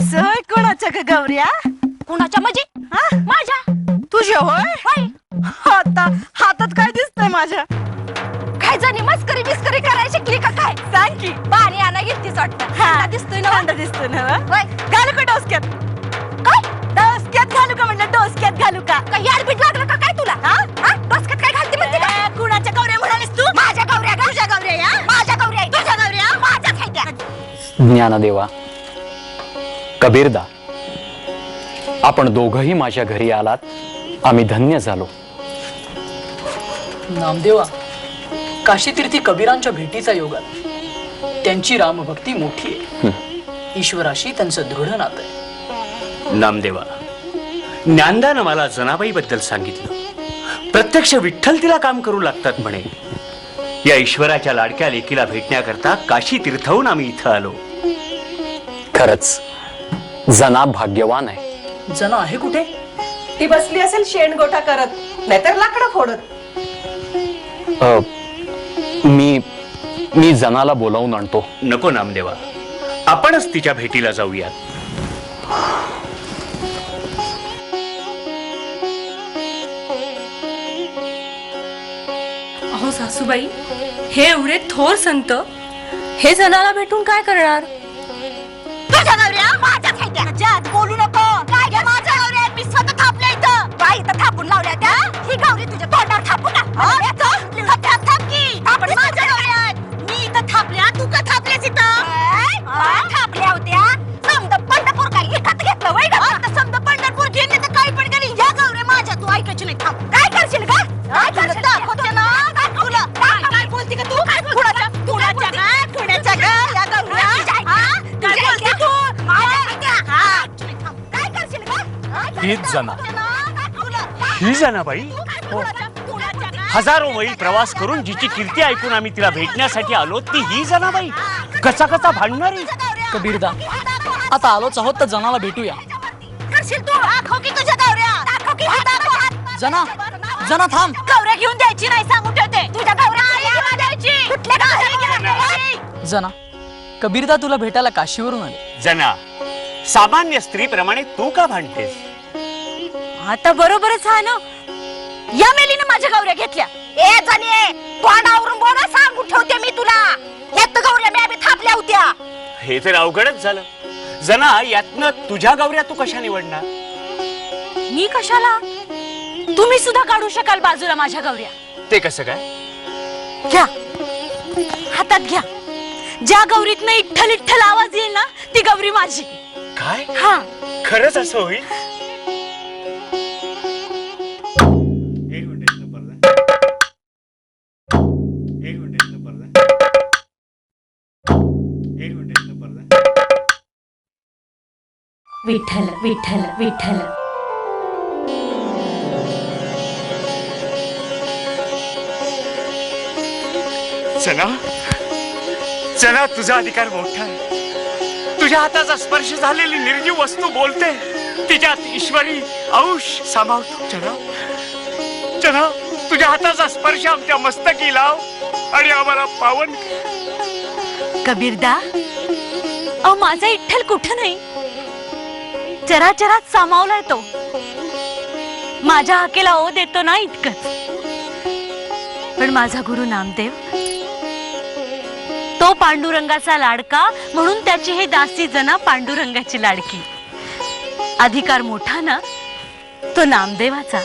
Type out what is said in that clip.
या कुणाच्या म्हणजे? हा? माझ्या? तुझ्या होय? होय. आता हातात काय दिसतंय माझ्या? काय जाणी मस्करी बिस्करी करायला शिकली का काय? सांग की. पाणी आणा गेलतीच वाटतं. हा, दिसतोय ना? कांदा दिसतोय ना होय. घालू का डोसक्यात? काय? डोसक्यात घालू का म्हणलं? डोसक्यात घालू का? काय याडपीट लागलं का काय तुला? हा? हा? डोसक्यात काय घालते म्हणते का कुणाच्या गौऱ्या म्हणालीस तू? माझ्या गौऱ्या का? तुझ्या गौऱ्या या? माझ्या गौऱ्या. तुझ्या गौऱ्या? त्या. ज्ञानदेवा कबीरदा आपण दोघही माझ्या घरी आलात आम्ही धन्य झालो. नामदेवा काशीतीर्थी कबीरांच्या भेटीचा योग आला. त्यांची रामभक्ती मोठी आहे. ईश्वराशी त्यांचं दृढ नातं आहे. नामदेवा ज्ञानदानं मला जनाबाई बद्दल सांगितलं. प्रत्यक्ष विठ्ठल तिला काम करू लागतात म्हणे. या ईश्वराच्या लाडक्या लेकीला भेटण्याकरता काशी तीर्थहून आम्ही इथं आलो. खरंच जना भाग्यवान आहे. जना आहे कुठे? ती बसली असेल शेणगोठा करत नाहीतर लाकडं फोडत. अ, मी मी जनाला बोलावून आणतो. नको नामदेवा आपणच तिच्या भेटीला जाऊयात. अहो सासूबाई हे एवढे थोर संत हे जनाला भेटून काय करणार? हीच जना. ही ही? जनाबाई हजारो मैल प्रवास करून जिची कीर्ती ऐकून आम्ही तिला भेटण्यासाठी आलो ती ही जनाबाई. कसा कसा भांडणारी. कबीरदा आता आलोच आहोत तर जनाला भेटूया. करशील तू? दाखव की तुझ्या गौऱ्या दाखव की हात दाखव हात. जना जना थांब. गौऱ्या घेऊन द्यायची नाही सांगून ठेवते. तुझ्या गौऱ्या आल्या घेऊन द्यायची. कुठल्या गौऱ्या घेऊन द्यायची. जना कबीरदा तुला भेटायला काशीवरून आले. जना सामान्य स्त्रीप्रमाणे तू का भांडतेस? आता बरोबरच आहे ना. या मेलीनं माझ्या गौऱ्या घेतल्या. ए जाणे तोंडावरून बोला सांगून ठेवते मी तुला. यात गौऱ्या मी आम्ही थापल्या होत्या. हे तर अवघडच झालं. जना यातनं तुझ्या गौऱ्या तू कशा निवडणार? मी कशाला? तुम्ही सुद्धा काढू शकाल बाजूला माझ्या गौऱ्या. ते कसं काय? घ्या. हातात घ्या. ज्या गौरीतनं इठ्ठल इठ्ठल आवाज येईल ना ती गौरी माझी. काय? हा. खरंच असं होईल? विठ्ठल विठ्ठल विठ्ठल. चला. चला तुझा अधिकार मोठा आहे. तुझ्या हाताचा स्पर्श झालेली निर्जीव वस्तू बोलते. तिच्यात ईश्वरी औष सामावतो. चला. चला तुझ्या हाताचा स्पर्श आमच्या मस्तकी लाव आणि आम्हाला पावन. कबीरदा अहो माझा इठ्ठल कुठं नाही? चराचरात सामावलाय तो. माझ्या हाकेला ओ देतो ना इतकंच. पण माझा गुरु नामदेव तो पांडुरंगाचा लाडका म्हणून त्याची हे दासी जना पांडुरंगाची लाडकी. अधिकार मोठा ना तो नामदेवाचा.